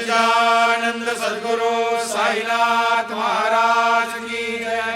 सच्चिदानंद सदगुरु साईनाथ महाराज की जय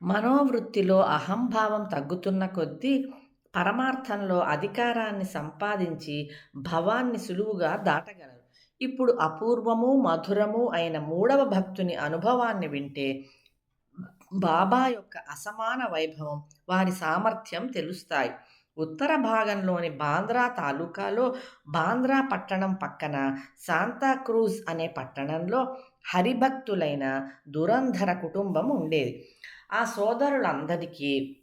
మనోవృత్తిలో అహంభావం తగ్గుతున్న కొద్దీ పరమార్థంలో అధికారాన్ని సంపాదించి భవాన్ని సులువుగా దాటగలరు ఇప్పుడు అపూర్వము మధురము అయిన మూడవ భక్తుని అనుభవాన్ని వింటే బాబా యొక్క అసమాన వైభవం వారి సామర్థ్యం తెలుస్తాయి ఉత్తర భాగంలోని బాంద్రా తాలూకాలో బాంద్రా పట్టణం పక్కన శాంతాక్రూజ్ అనే పట్టణంలో హరిభక్తులైన దురంధర కుటుంబం ఉండేది. ఆ సోదరులందరికీ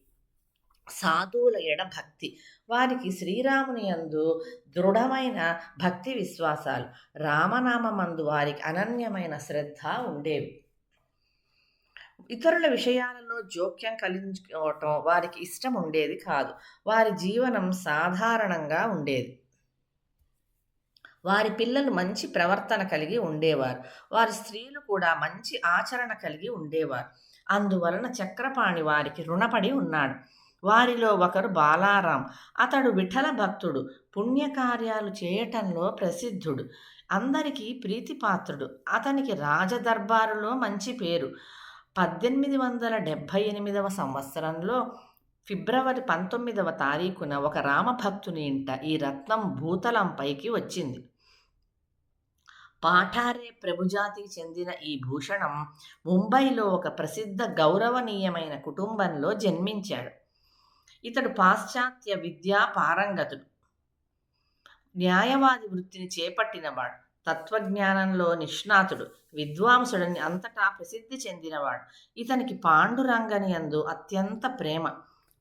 సాధువుల ఎడ భక్తి. వారికి శ్రీరాముని యందు దృఢమైన భక్తి విశ్వాసాలు. రామనామమందు వారికి అనన్యమైన శ్రద్ధ ఉండేవి. ఇతరుల విషయాలలో జోక్యం కలిగించుకోవటం వారికి ఇష్టం ఉండేది కాదు. వారి జీవనం సాధారణంగా ఉండేది. వారి పిల్లలు మంచి ప్రవర్తన కలిగి ఉండేవారు. వారి స్త్రీలు కూడా మంచి ఆచరణ కలిగి ఉండేవారు. అందువలన చక్రపాణి వారికి రుణపడి ఉన్నాడు. వారిలో ఒకరు బాలారాం. అతడు విఠల భక్తుడు. పుణ్యకార్యాలు చేయటంలో ప్రసిద్ధుడు. అందరికీ ప్రీతిపాత్రుడు. అతనికి రాజదర్బారులో మంచి పేరు. పద్దెనిమిది వందల డెబ్భై ఎనిమిదవ సంవత్సరంలో ఫిబ్రవరి పంతొమ్మిదవ తారీఖున ఒక రామభక్తుని ఇంట ఈ రత్నం భూతలంపైకి వచ్చింది. పాఠారే ప్రభుజాతికి చెందిన ఈ భూషణం ముంబైలో ఒక ప్రసిద్ధ గౌరవనీయమైన కుటుంబంలో జన్మించాడు. ఇతడు పాశ్చాత్య విద్యా పారంగతుడు న్యాయవాది వృత్తిని చేపట్టినవాడు. తత్వజ్ఞానంలో నిష్ణాతుడు. విద్వాంసుడని అంతటా ప్రసిద్ధి చెందినవాడు. ఇతనికి పాండురంగని అందు అత్యంత ప్రేమ.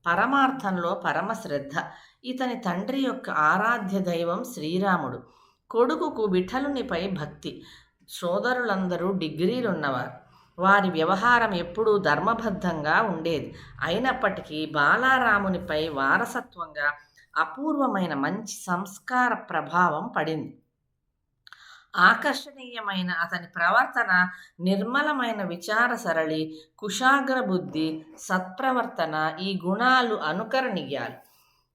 పరమార్థంలో పరమ శ్రద్ధ. ఇతని తండ్రి యొక్క ఆరాధ్య దైవం శ్రీరాముడు. కొడుకుకు విఠలునిపై భక్తి. సోదరులందరూ డిగ్రీలున్నవారు. వారి వ్యవహారం ఎప్పుడూ ధర్మబద్ధంగా ఉండేది. అయినప్పటికీ బాలారామునిపై వారసత్వంగా అపూర్వమైన మంచి సంస్కార ప్రభావం పడింది. ఆకర్షణీయమైన అతని ప్రవర్తన నిర్మలమైన విచార సరళి కుశాగ్ర బుద్ధి సత్ప్రవర్తన ఈ గుణాలు అనుకరణీయాలు.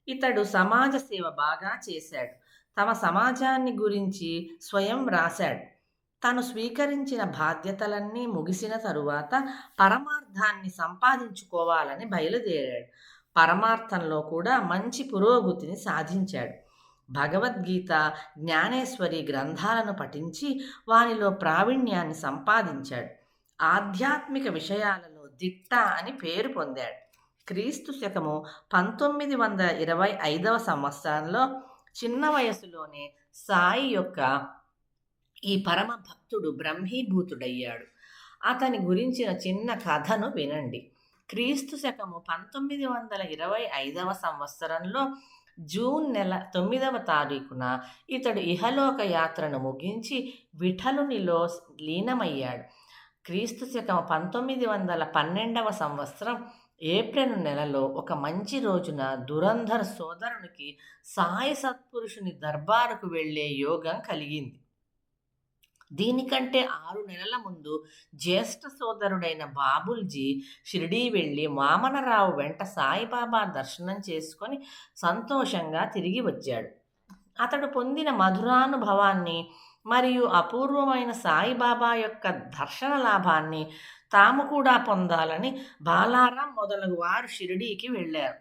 ఇతడు సమాజ సేవ బాగా చేశాడు. తమ సమాజాన్ని గురించి స్వయం రాశాడు తను స్వీకరించిన బాధ్యతలన్నీ ముగిసిన తరువాత పరమార్థాన్ని సంపాదించుకోవాలని బయలుదేరాడు. పరమార్థంలో కూడా మంచి పురోగతిని సాధించాడు. భగవద్గీత జ్ఞానేశ్వరి గ్రంథాలను పఠించి వానిలో ప్రావీణ్యాన్ని సంపాదించాడు. ఆధ్యాత్మిక విషయాలలో దిట్ట అని పేరు పొందాడు. క్రీస్తు శకము పంతొమ్మిది వందల ఇరవై ఐదవ సంవత్సరంలో చిన్న వయసులోనే సాయి యొక్క ఈ పరమ భక్తుడు బ్రహ్మీభూతుడయ్యాడు. అతని గురించిన చిన్న కథను వినండి. క్రీస్తు శకము పంతొమ్మిది వందల ఇరవై ఐదవ సంవత్సరంలో జూన్ నెల తొమ్మిదవ తారీఖున ఇతడు ఇహలోక యాత్రను ముగించి విఠలునిలో లీనమయ్యాడు. క్రీస్తు శకం పంతొమ్మిది వందల పన్నెండవ సంవత్సరం ఏప్రిల్ నెలలో ఒక మంచి రోజున దురంధర్ సోదరునికి సాయి సత్పురుషుని దర్బారుకు వెళ్ళే యోగం కలిగింది. దీనికంటే ఆరు నెలల ముందు జ్యేష్ఠ సోదరుడైన బాబుల్జీ షిరిడీ వెళ్ళి వామనరావు వెంట సాయిబాబా దర్శనం చేసుకొని సంతోషంగా తిరిగి వచ్చాడు. అతడు పొందిన మధురానుభవాన్ని మరియు అపూర్వమైన సాయిబాబా యొక్క దర్శన లాభాన్ని తాము కూడా పొందాలని బాలారాం మొదలగు వారు షిరిడీకి వెళ్ళారు.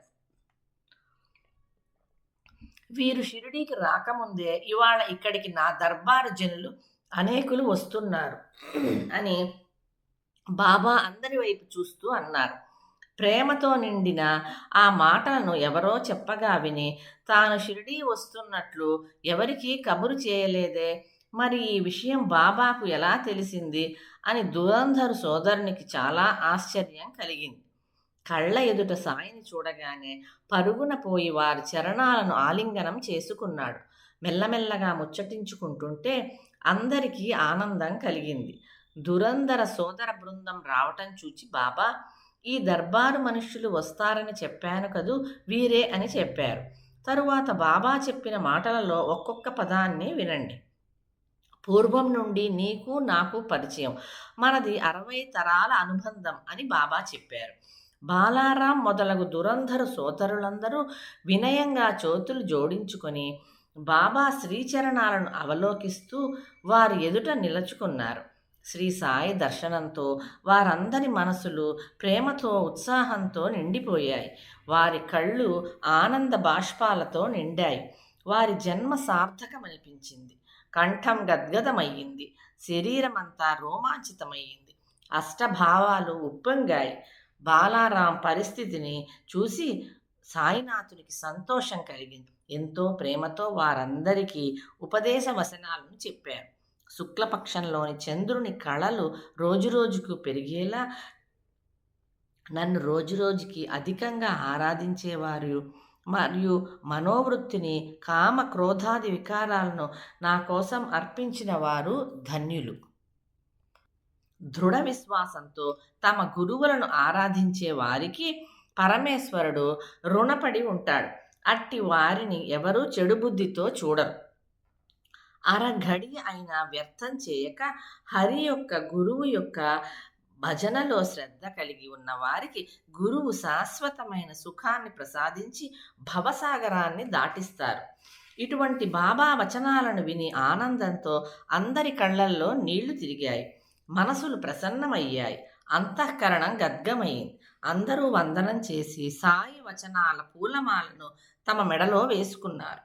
వీరు షిరిడీకి రాకముందే ఇవాళ ఇక్కడికి నా దర్బారు జనులు అనేకులు వస్తున్నారు అని బాబా అందరి వైపు చూస్తూ అన్నారు. ప్రేమతో నిండిన ఆ మాటలను ఎవరో చెప్పగా విని తాను షిరిడీ వస్తున్నట్లు ఎవరికీ కబురు చేయలేదే మరి ఈ విషయం బాబాకు ఎలా తెలిసింది అని దురంధరు సోదరునికి చాలా ఆశ్చర్యం కలిగింది. కళ్ళ ఎదుట సాయిని చూడగానే పరుగున పోయి వారి చరణాలను ఆలింగనం చేసుకున్నాడు. మెల్లమెల్లగా ముచ్చటించుకుంటుంటే అందరికీ ఆనందం కలిగింది. దురంధర సోదర బృందం రావటం చూచి బాబా ఈ దర్బారు మనుష్యులు వస్తారని చెప్పాను కదూ వీరే అని చెప్పారు. తరువాత బాబా చెప్పిన మాటలలో ఒక్కొక్క పదాన్ని వినండి. పూర్వం నుండి నీకు నాకు పరిచయం. మనది అరవై తరాల అనుబంధం అని బాబా చెప్పారు. బాలారాం మొదలగు దురంధరు సోదరులందరూ వినయంగా చోతులు జోడించుకొని బాబా శ్రీచరణాలను అవలోకిస్తూ వారి ఎదుట నిలుచుకున్నారు. శ్రీ సాయి దర్శనంతో వారందరి మనసులు ప్రేమతో ఉత్సాహంతో నిండిపోయాయి. వారి కళ్ళు ఆనంద బాష్పాలతో నిండాయి. వారి జన్మ సార్థకమనిపించింది. కంఠం గద్గదమయ్యింది. శరీరమంతా రోమాంచితమయ్యింది. అష్టభావాలు ఉప్పొంగాయి. బాలారాం పరిస్థితిని చూసి సాయినాథునికి సంతోషం కలిగింది. ఎంతో ప్రేమతో వారందరికీ ఉపదేశ వచనాలను చెప్పారు. శుక్లపక్షంలోని చంద్రుని కళలు రోజురోజుకు పెరిగేలా నన్ను రోజురోజుకి అధికంగా ఆరాధించేవారు. మరియు మనోవృత్తిని కామ క్రోధాది వికారాలను నా కోసం అర్పించిన వారు ధన్యులు. దృఢ విశ్వాసంతో తమ గురువులను ఆరాధించే వారికి పరమేశ్వరుడు రుణపడి ఉంటాడు. అట్టి వారిని ఎవరూ చెడు బుద్ధితో చూడరు. అరఘడి అయినా వ్యర్థం చేయక హరి యొక్క గురువు యొక్క భజనలో శ్రద్ధ కలిగి ఉన్న వారికి గురువు శాశ్వతమైన సుఖాన్ని ప్రసాదించి భవసాగరాన్ని దాటిస్తారు. ఇటువంటి బాబా వచనాలను విని ఆనందంతో అందరి కళ్ళల్లో నీళ్ళు తిరిగాయి. మనసులు ప్రసన్నమయ్యాయి. అంతఃకరణం గద్గమైంది అందరూ వందనం చేసి సాయి వచనాల పూలమాలను తమ మెడలో వేసుకున్నారు.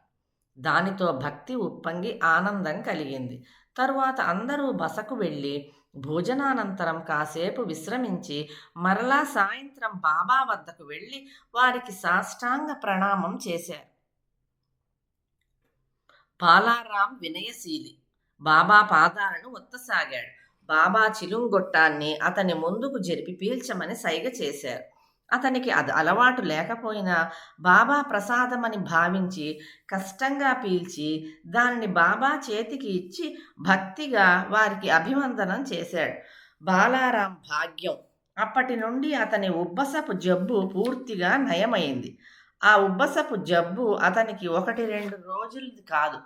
దానితో భక్తి ఉప్పొంగి ఆనందం కలిగింది. తరువాత అందరూ బసకు వెళ్ళి భోజనానంతరం కాసేపు విశ్రమించి మరలా సాయంత్రం బాబా వద్దకు వెళ్ళి వారికి సాష్టాంగ ప్రణామం చేశారు. పాలారాం వినయశీలి. బాబా పాదాలను ఒత్తసాగాడు. బాబా చిలుంగొట్టాన్ని అతని ముందుకు జరిపి పీల్చమని సైగ చేశారు. అతనికి అది అలవాటు లేకపోయినా బాబా ప్రసాదమని భావించి కష్టంగా పీల్చి దానిని బాబా చేతికి ఇచ్చి భక్తిగా వారికి అభివందనం చేశాడు. బాలారాం భాగ్యం. అప్పటి నుండి అతని ఉబ్బసపు జబ్బు పూర్తిగా నయమైంది. ఆ ఉబ్బసపు జబ్బు అతనికి ఒకటి రెండు రోజులది కాదు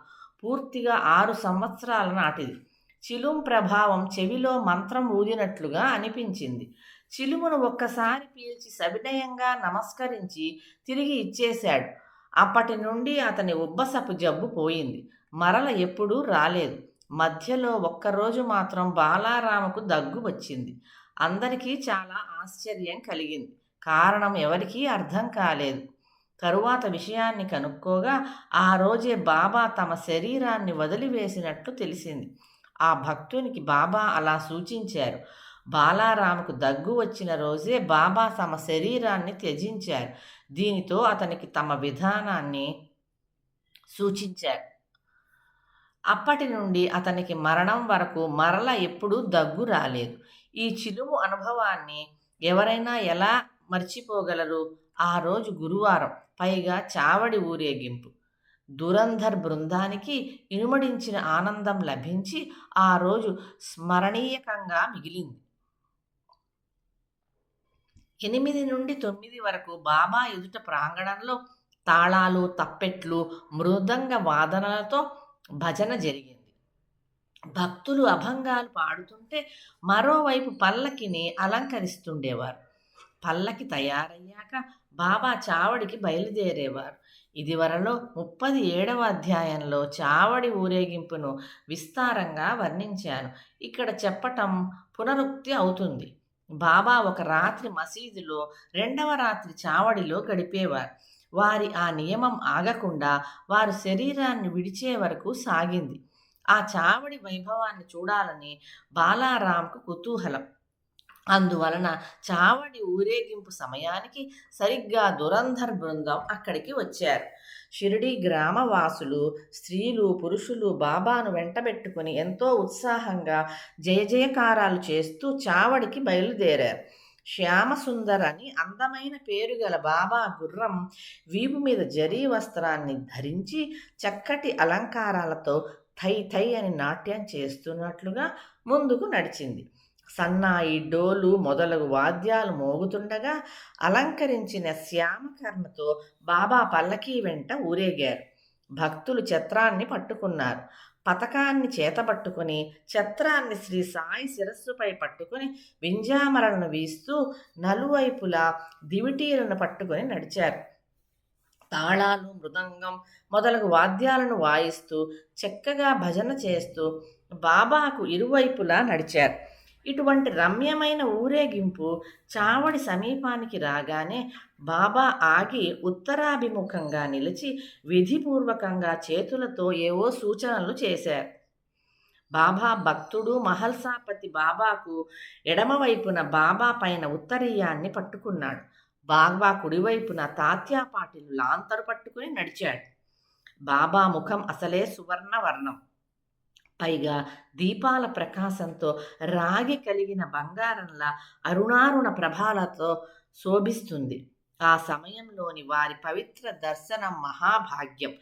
పూర్తిగా ఆరు సంవత్సరాల నాటిది. చిలుం ప్రభావం చెవిలో మంత్రం ఊదినట్లుగా అనిపించింది. చిలుమును ఒక్కసారి పీల్చి సవినయంగా నమస్కరించి తిరిగి ఇచ్చేశాడు. అప్పటి నుండి అతని ఉబ్బసపు జబ్బు పోయింది. మరల ఎప్పుడూ రాలేదు. మధ్యలో ఒక్కరోజు మాత్రం బాలారాముకు దగ్గు వచ్చింది. అందరికీ చాలా ఆశ్చర్యం కలిగింది. కారణం ఎవరికీ అర్థం కాలేదు. తరువాత విషయాన్ని కనుక్కోగా ఆ రోజే బాబా తమ శరీరాన్ని వదిలివేసినట్లు తెలిసింది. ఆ భక్తునికి బాబా అలా సూచించారు. బాలారాముకు దగ్గు వచ్చిన రోజే బాబా తమ శరీరాన్ని త్యజించారు. దీనితో అతనికి తమ విధానాన్ని సూచించారు. అప్పటి నుండి అతనికి మరణం వరకు మరల ఎప్పుడూ దగ్గు రాలేదు. ఈ చిలుము అనుభవాన్ని ఎవరైనా ఎలా మర్చిపోగలరు? ఆ రోజు గురువారం పైగా చావడి ఊరేగింపు. దురంధర్ బృందానికి ఇనుమడించిన ఆనందం లభించి ఆ రోజు స్మరణీయకంగా మిగిలింది. ఎనిమిది నుండి తొమ్మిది వరకు బాబా ఎదుట ప్రాంగణంలో తాళాలు తప్పెట్లు మృదంగ వాదనలతో భజన జరిగింది. భక్తులు అభంగాలు పాడుతుంటే మరోవైపు పల్లకిని అలంకరిస్తుండేవారు. పల్లకి తయారయ్యాక బాబా చావడికి బయలుదేరేవారు. ఇదివరలో ముప్పది ఏడవ అధ్యాయంలో చావడి ఊరేగింపును విస్తారంగా వర్ణించాను. ఇక్కడ చెప్పటం పునరుక్తి అవుతుంది. బాబా ఒక రాత్రి మసీదులో రెండవ రాత్రి చావడిలో గడిపేవారు. వారి ఆ నియమం ఆగకుండా వారు శరీరాన్ని విడిచే వరకు సాగింది. ఆ చావడి వైభవాన్ని చూడాలని బాలారాంకు కుతూహలం. అందువలన చావడి ఊరేగింపు సమయానికి సరిగ్గా దురంధర్ బృందం అక్కడికి వచ్చారు. షిరిడి గ్రామవాసులు స్త్రీలు పురుషులు బాబాను వెంటబెట్టుకుని ఎంతో ఉత్సాహంగా జయ జయకారాలు చేస్తూ చావడికి బయలుదేరారు. శ్యామసుందర్ అని అందమైన పేరు గల బాబా గుర్రం వీపు మీద జరీ వస్త్రాన్ని ధరించి చక్కటి అలంకారాలతో థై థై అని నాట్యం చేస్తున్నట్లుగా ముందుకు నడిచింది. సన్నాయి డోలు మొదలగు వాద్యాలు మోగుతుండగా అలంకరించిన శ్యామకర్ణతో బాబా పల్లకీ వెంట ఊరేగారు. భక్తులు చిత్రాన్ని పట్టుకున్నారు. పతకాన్ని చేతబట్టుకుని ఛత్రాన్ని శ్రీ సాయి శిరస్సుపై పట్టుకుని వింజామరలను వీస్తూ నలువైపులా దివిటీలను పట్టుకుని నడిచారు. తాళాలు మృదంగం మొదలగు వాద్యాలను వాయిస్తూ చక్కగా భజన చేస్తూ బాబాకు ఇరువైపులా నడిచారు. ఇటువంటి రమ్యమైన ఊరేగింపు చావడి సమీపానికి రాగానే బాబా ఆగి ఉత్తరాభిముఖంగా నిలిచి విధిపూర్వకంగా చేతులతో ఏవో సూచనలు చేశారు. బాబా భక్తుడు మహల్సాపతి బాబాకు ఎడమవైపున బాబా పైన ఉత్తరీయాన్ని పట్టుకున్నాడు. బాబా కుడివైపున తాత్యాపాటిలు లాంతరు పట్టుకుని నడిచాడు. బాబా ముఖం అసలే సువర్ణ వర్ణం పైగా దీపాల ప్రకాశంతో రాగి కలిగిన బంగారంలా అరుణారుణ ప్రభాలతో శోభిస్తుంది. ఆ సమయంలోని వారి పవిత్ర దర్శనం మహాభాగ్యం.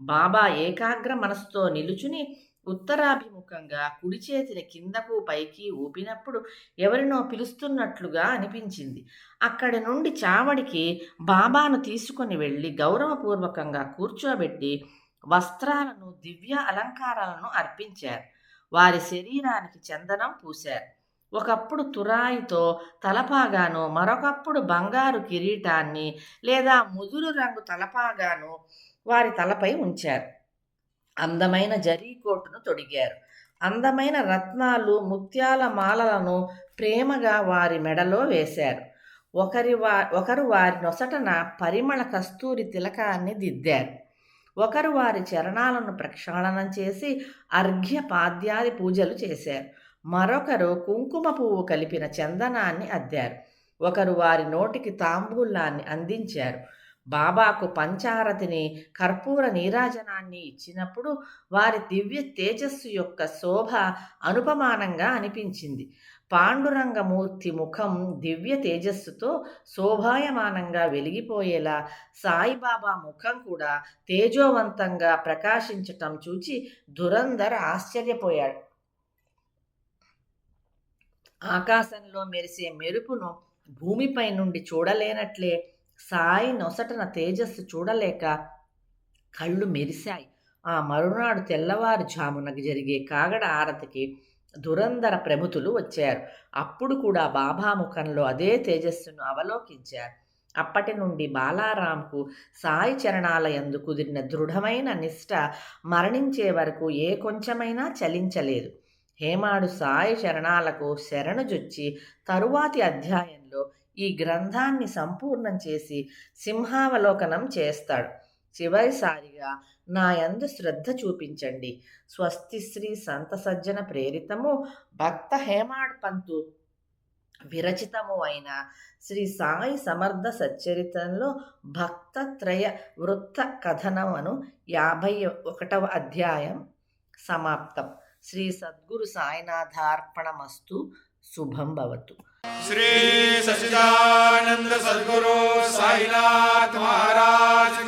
బాబా ఏకాగ్ర మనసుతో నిలుచుని ఉత్తరాభిముఖంగా కుడి చేతిని కిందకు పైకి ఊపినప్పుడు ఎవరినో పిలుస్తున్నట్లుగా అనిపించింది. అక్కడి నుండి చావడికి బాబాను తీసుకొని వెళ్ళి గౌరవపూర్వకంగా కూర్చోబెట్టి వస్త్రాలను దివ్య అలంకారాలను అర్పించారు. వారి శరీరానికి చందనం పూశారు. ఒకప్పుడు తురాయితో తలపాగాను మరొకప్పుడు బంగారు కిరీటాన్ని లేదా ముదురు రంగు తలపాగాను వారి తలపై ఉంచారు. అందమైన జరీకోటును తొడిగారు. అందమైన రత్నాలు ముత్యాల మాలలను ప్రేమగా వారి మెడలో వేశారు. ఒకరి వా ఒకరు వారి నొసటన పరిమళ కస్తూరి తిలకాన్ని దిద్దారు. ఒకరు వారి చరణాలను ప్రక్షాళనం చేసి అర్ఘ్య పాద్యాది పూజలు చేశారు. మరొకరు కుంకుమ పువ్వు కలిపిన చందనాన్ని అద్దారు. ఒకరు వారి నోటికి తాంబూలాన్ని అందించారు. బాబాకు పంచారతిని కర్పూర నీరాజనాన్ని ఇచ్చినప్పుడు వారి దివ్య తేజస్సు యొక్క శోభ అనుపమానంగా అనిపించింది. పాండురంగమూర్తి ముఖం దివ్య తేజస్సుతో శోభాయమానంగా వెలిగిపోయేలా సాయిబాబా ముఖం కూడా తేజోవంతంగా ప్రకాశించటం చూచి దురంధర్ ఆశ్చర్యపోయాడు. ఆకాశంలో మెరిసే మెరుపును భూమిపై నుండి చూడలేనట్లే సాయి నొసటన తేజస్సు చూడలేక కళ్ళు మెరిశాయి. ఆ మరునాడు తెల్లవారుజామునకు జరిగే కాగడ ఆరతికి దురంధర ప్రభుతులు వచ్చారు. అప్పుడు కూడా బాబా ముఖంలో అదే తేజస్సును అవలోకించారు. అప్పటి నుండి బాలారాంకు సాయి చరణాలయందు కుదిరిన దృఢమైన నిష్ట మరణించే వరకు ఏ కొంచెమైనా చలించలేదు. హేమాడు సాయి చరణాలకు శరణుజొచ్చి తరువాతి అధ్యాయంలో ఈ గ్రంథాన్ని సంపూర్ణం చేసి సింహావలోకనం చేస్తాడు. చివరిసారిగా నా యందు శ్రద్ధ చూపించండి. స్వస్తి శ్రీ సంత సజ్జన ప్రేరితము భక్త హేమాడ్ పంతు విరచితము అయిన శ్రీ సాయి సమర్థ సచ్చరితంలో భక్తత్రయ వృత్త కథనమును యాభై ఒకటవ అధ్యాయం సమాప్తం. శ్రీ సద్గురు సాయినాథార్పణమస్తు శుభం భవతు శ్రీ సచిదానంద సద్గురు సాయినాథ్ మహారాజ్